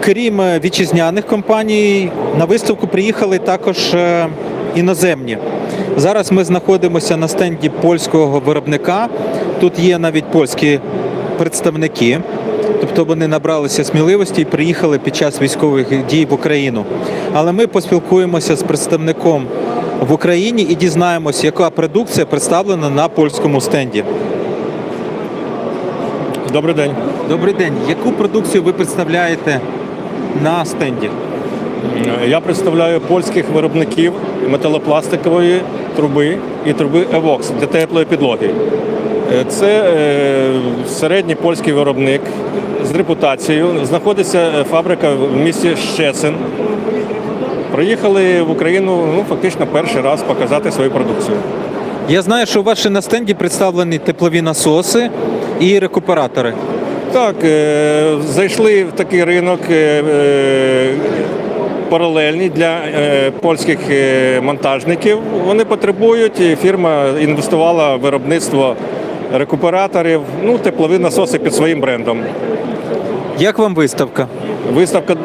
Крім е, вітчизняних компаній, на виставку приїхали також е, іноземні. Зараз ми знаходимося на стенді польського виробника. Тут є навіть польські представники, тобто вони набралися сміливості і приїхали під час військових дій в Україну. Але ми поспілкуємося з представником в Україні і дізнаємося, яка продукція представлена на польському стенді. Добрий день. Добрий день. Яку продукцію ви представляєте на стенді? Я представляю польських виробників металопластикової труби і труби Evox для теплої підлоги. Е, Це е, середній польський виробник з репутацією. Знаходиться е, фабрика в місті Щецин. Приїхали в Україну ну, фактично перший раз показати свою продукцію. Я знаю, що у вас ще на стенді представлені теплові насоси і рекуператори. Так, е, зайшли в такий ринок е, е, паралельний для польських монтажників. Вони потребують, і фірма інвестувала в виробництво рекуператорів, ну, теплові насоси під своїм брендом. Як вам виставка? Виставка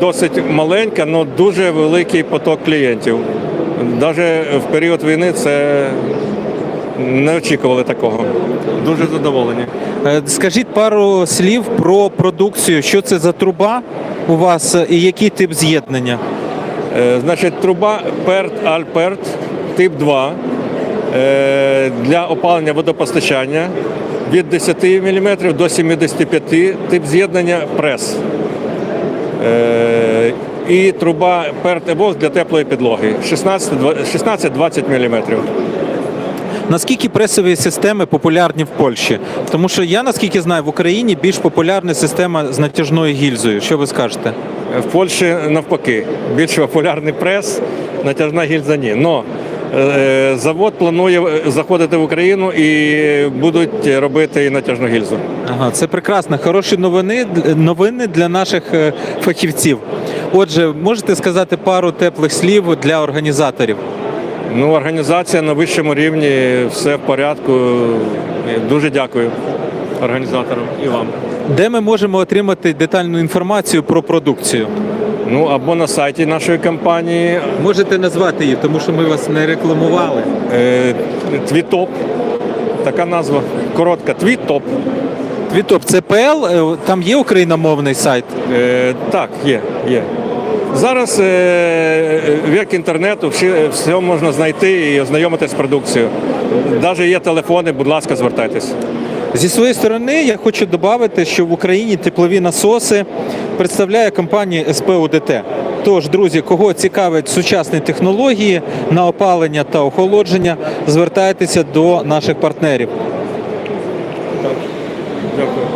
досить маленька, але дуже великий поток клієнтів. Навіть в період війни це не очікували такого. Дуже задоволені. Е, Скажіть пару слів про продукцію. Що це за труба у вас е, і який тип з'єднання? Е, Значить, труба PERT Alpert тип 2 е, для опалення водопостачання від 10 мм до 75 тип з'єднання прес. І труба PERT Evox для теплої підлоги 16-20 мм. Наскільки пресові системи популярні в Польщі? Тому що я наскільки знаю, в Україні більш популярна система з натяжною гільзою. Що ви скажете? В Польщі навпаки, більш популярний прес, натяжна гільза ні. Но е, завод планує заходити в Україну і будуть робити і натяжну гільзу. Ага, це прекрасно. Хороші новини, новини для наших е, фахівців. Отже, можете сказати пару теплих слів для організаторів? Ну, організація на вищому рівні, все в порядку. Дуже дякую організаторам і вам. Де ми можемо отримати детальну інформацію про продукцію? Ну або на сайті нашої компанії Можете назвати її, тому що ми вас не рекламували. е, Твітоп. Така назва коротка Твітоп. Твітоп, це ПЛ, е, там є україномовний сайт. Е, так, є, є. Зараз е, вік інтернету, всі, все можна знайти і ознайомитися з продукцією. Навіть є телефони, будь ласка, звертайтесь. Зі своєї сторони я хочу додати, що в Україні теплові насоси представляє компанія СПУДТ. Тож, друзі, кого цікавлять сучасні технології на опалення та охолодження, звертайтеся до наших партнерів. Дякую.